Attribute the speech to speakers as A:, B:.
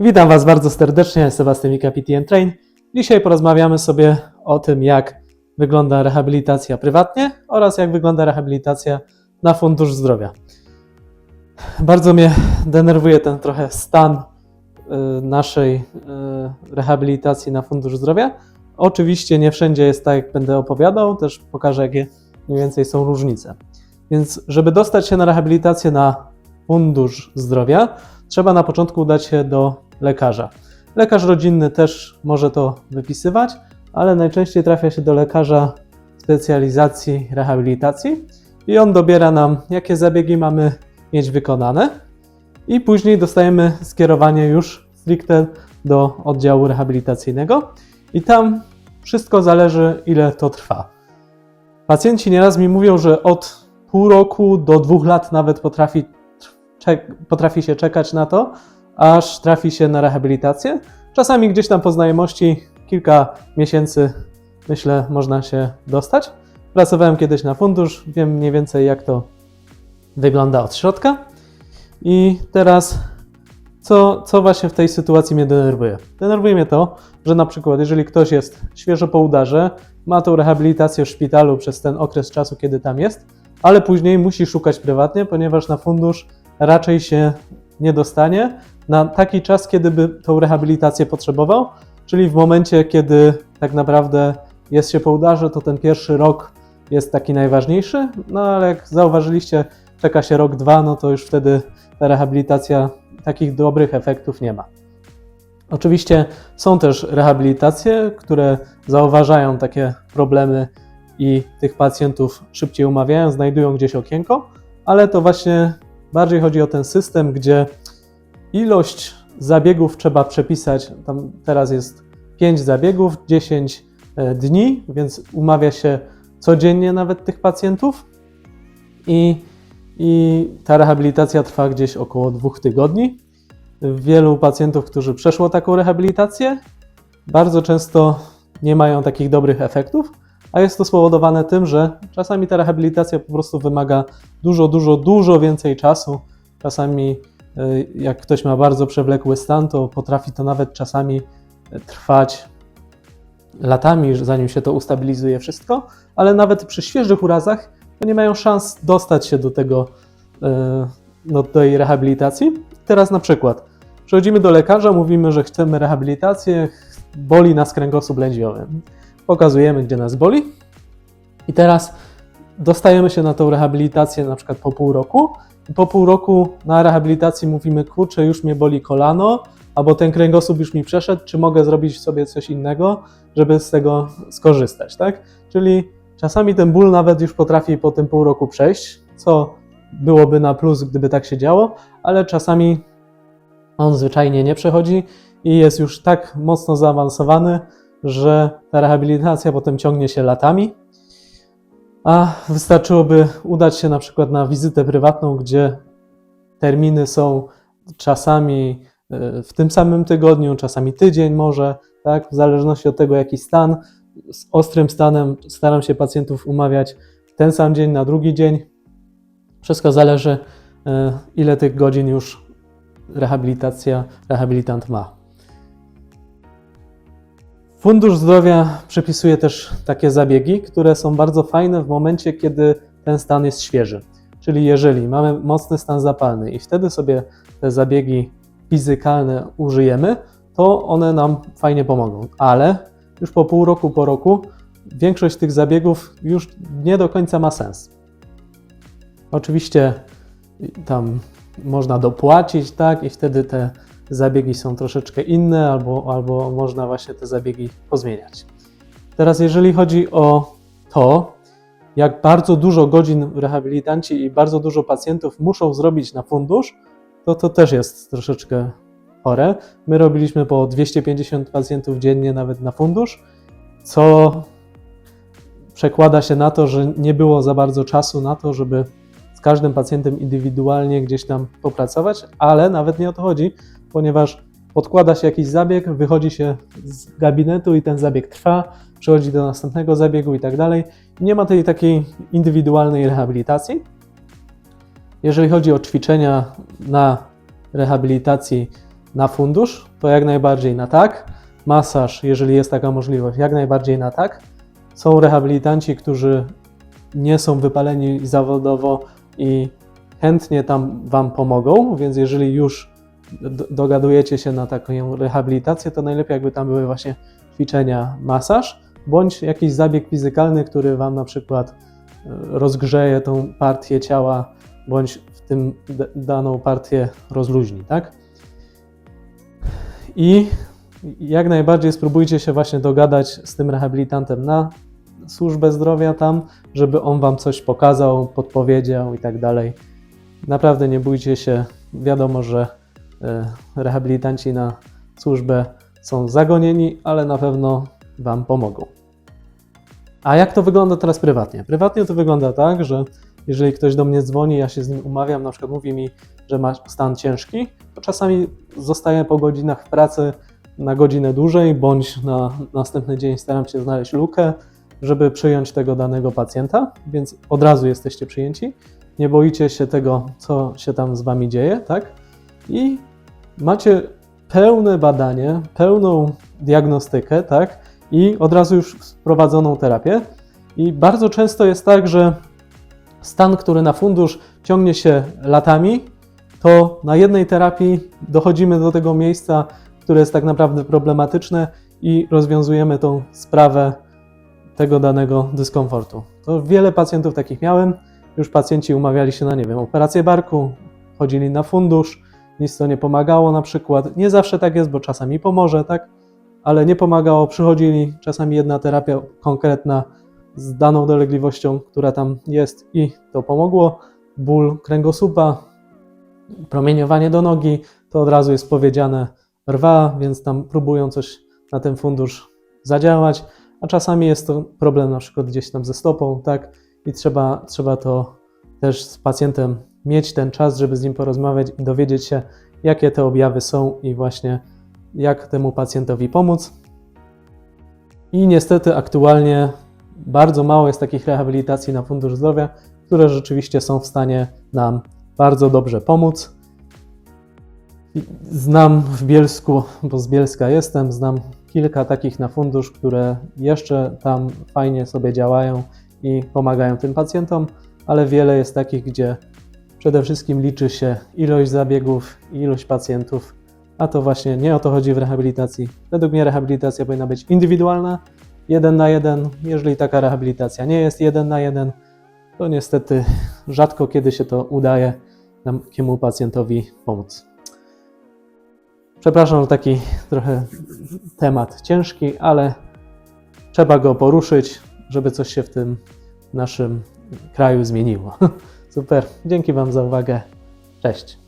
A: Witam Was bardzo serdecznie, Sebastian Mika PT Train. Dzisiaj porozmawiamy sobie o tym, jak wygląda rehabilitacja prywatnie oraz jak wygląda rehabilitacja na Fundusz Zdrowia. Bardzo mnie denerwuje ten trochę stan y, naszej y, rehabilitacji na Fundusz Zdrowia. Oczywiście nie wszędzie jest tak, jak będę opowiadał, też pokażę, jakie mniej więcej są różnice. Więc, żeby dostać się na rehabilitację na Fundusz Zdrowia, trzeba na początku udać się do lekarza. Lekarz rodzinny też może to wypisywać, ale najczęściej trafia się do lekarza specjalizacji rehabilitacji i on dobiera nam, jakie zabiegi mamy mieć wykonane, i później dostajemy skierowanie już stricte do oddziału rehabilitacyjnego, i tam wszystko zależy, ile to trwa. Pacjenci nieraz mi mówią, że od pół roku do dwóch lat nawet potrafi, potrafi się czekać na to, aż trafi się na rehabilitację. Czasami gdzieś tam po znajomości kilka miesięcy, myślę, można się dostać. Pracowałem kiedyś na fundusz, wiem mniej więcej jak to wygląda od środka. I teraz, co, co właśnie w tej sytuacji mnie denerwuje? Denerwuje mnie to, że na przykład, jeżeli ktoś jest świeżo po udarze, ma tą rehabilitację w szpitalu przez ten okres czasu, kiedy tam jest, ale później musi szukać prywatnie, ponieważ na fundusz raczej się nie dostanie na taki czas, kiedy by tą rehabilitację potrzebował, czyli w momencie, kiedy tak naprawdę jest się po udarze, to ten pierwszy rok jest taki najważniejszy, no ale jak zauważyliście, czeka się rok, dwa, no to już wtedy ta rehabilitacja takich dobrych efektów nie ma. Oczywiście są też rehabilitacje, które zauważają takie problemy i tych pacjentów szybciej umawiają, znajdują gdzieś okienko, ale to właśnie bardziej chodzi o ten system, gdzie ilość zabiegów trzeba przepisać. Tam teraz jest 5 zabiegów, 10 e, dni, więc umawia się codziennie nawet tych pacjentów i, i ta rehabilitacja trwa gdzieś około dwóch tygodni. Wielu pacjentów, którzy przeszło taką rehabilitację, bardzo często nie mają takich dobrych efektów, a jest to spowodowane tym, że czasami ta rehabilitacja po prostu wymaga dużo, dużo, dużo więcej czasu. Czasami, y, jak ktoś ma bardzo przewlekły stan, to potrafi to nawet czasami y, trwać latami, zanim się to ustabilizuje wszystko, ale nawet przy świeżych urazach to nie mają szans dostać się do tego, y, do tej rehabilitacji. Teraz na przykład przychodzimy do lekarza, mówimy, że chcemy rehabilitację, boli nas kręgosłup lędźwiowy. Pokazujemy, gdzie nas boli i teraz dostajemy się na tą rehabilitację na przykład po pół roku po pół roku na rehabilitacji mówimy, kurczę, już mnie boli kolano, albo ten kręgosłup już mi przeszedł, czy mogę zrobić sobie coś innego, żeby z tego skorzystać, tak? Czyli czasami ten ból nawet już potrafi po tym pół roku przejść, co byłoby na plus, gdyby tak się działo, ale czasami on zwyczajnie nie przechodzi i jest już tak mocno zaawansowany, że ta rehabilitacja potem ciągnie się latami, a wystarczyłoby udać się na przykład na wizytę prywatną, gdzie terminy są czasami y, w tym samym tygodniu, czasami tydzień może, tak, w zależności od tego, jaki stan. Z ostrym stanem staram się pacjentów umawiać ten sam dzień, na drugi dzień. Wszystko zależy, y, ile tych godzin już rehabilitacja, rehabilitant ma. Fundusz Zdrowia przepisuje też takie zabiegi, które są bardzo fajne w momencie, kiedy ten stan jest świeży. Czyli jeżeli mamy mocny stan zapalny i wtedy sobie te zabiegi fizykalne użyjemy, to one nam fajnie pomogą. Ale już po pół roku, po roku, większość tych zabiegów już nie do końca ma sens. Oczywiście tam można dopłacić, tak, i wtedy te zabiegi są troszeczkę inne, albo, albo można właśnie te zabiegi pozmieniać. Teraz, jeżeli chodzi o to, jak bardzo dużo godzin rehabilitanci i bardzo dużo pacjentów muszą zrobić na fundusz, to to też jest troszeczkę chore. My robiliśmy po 250 pacjentów dziennie nawet na fundusz, co przekłada się na to, że nie było za bardzo czasu na to, żeby z każdym pacjentem indywidualnie gdzieś tam popracować, ale nawet nie o to chodzi, ponieważ podkłada się jakiś zabieg, wychodzi się z gabinetu i ten zabieg trwa, przechodzi do następnego zabiegu i tak dalej. Nie ma tej takiej indywidualnej rehabilitacji. Jeżeli chodzi o ćwiczenia na rehabilitacji na fundusz, to jak najbardziej na tak. Masaż, jeżeli jest taka możliwość, jak najbardziej na tak. Są rehabilitanci, którzy nie są wypaleni zawodowo i chętnie tam Wam pomogą, więc jeżeli już do- dogadujecie się na taką rehabilitację, to najlepiej jakby tam były właśnie ćwiczenia, masaż, bądź jakiś zabieg fizykalny, który Wam na przykład e, rozgrzeje tą partię ciała, bądź w tym daną partię rozluźni, tak? I jak najbardziej spróbujcie się właśnie dogadać z tym rehabilitantem na służbę zdrowia tam, żeby on wam coś pokazał, podpowiedział i tak dalej. Naprawdę nie bójcie się. Wiadomo, że e, rehabilitanci na służbę są zagonieni, ale na pewno wam pomogą. A jak to wygląda teraz prywatnie? Prywatnie to wygląda tak, że jeżeli ktoś do mnie dzwoni, ja się z nim umawiam, na przykład mówi mi, że ma stan ciężki, to czasami zostaję po godzinach w pracy na godzinę dłużej, bądź na następny dzień staram się znaleźć lukę, żeby przyjąć tego danego pacjenta, więc od razu jesteście przyjęci. Nie boicie się tego, co się tam z wami dzieje, tak? I macie pełne badanie, pełną diagnostykę, tak? I od razu już wprowadzoną terapię. I bardzo często jest tak, że stan, który na fundusz ciągnie się latami, to na jednej terapii dochodzimy do tego miejsca, które jest tak naprawdę problematyczne i rozwiązujemy tą sprawę tego danego dyskomfortu. To wiele pacjentów takich miałem. Już pacjenci umawiali się na, nie wiem, operację barku, chodzili na fundusz, nic to nie pomagało na przykład. Nie zawsze tak jest, bo czasami pomoże, tak? Ale nie pomagało, przychodzili, czasami jedna terapia konkretna z daną dolegliwością, która tam jest i to pomogło. Ból kręgosłupa, promieniowanie do nogi, to od razu jest powiedziane rwa, więc tam próbują coś na ten fundusz zadziałać, a czasami jest to problem na przykład gdzieś tam ze stopą, tak? I trzeba, trzeba to też z pacjentem mieć ten czas, żeby z nim porozmawiać i dowiedzieć się, jakie te objawy są i właśnie jak temu pacjentowi pomóc. I niestety aktualnie bardzo mało jest takich rehabilitacji na Fundusz Zdrowia, które rzeczywiście są w stanie nam bardzo dobrze pomóc. Znam w Bielsku, bo z Bielska jestem, znam kilka takich na fundusz, które jeszcze tam fajnie sobie działają i pomagają tym pacjentom, ale wiele jest takich, gdzie przede wszystkim liczy się ilość zabiegów ilość pacjentów, a to właśnie nie o to chodzi w rehabilitacji. Według mnie rehabilitacja powinna być indywidualna, jeden na jeden. Jeżeli taka rehabilitacja nie jest jeden na jeden, to niestety rzadko kiedy się to udaje takiemu pacjentowi pomóc. Przepraszam, że taki trochę temat ciężki, ale trzeba go poruszyć, żeby coś się w tym naszym kraju zmieniło. Super, dzięki Wam za uwagę. Cześć.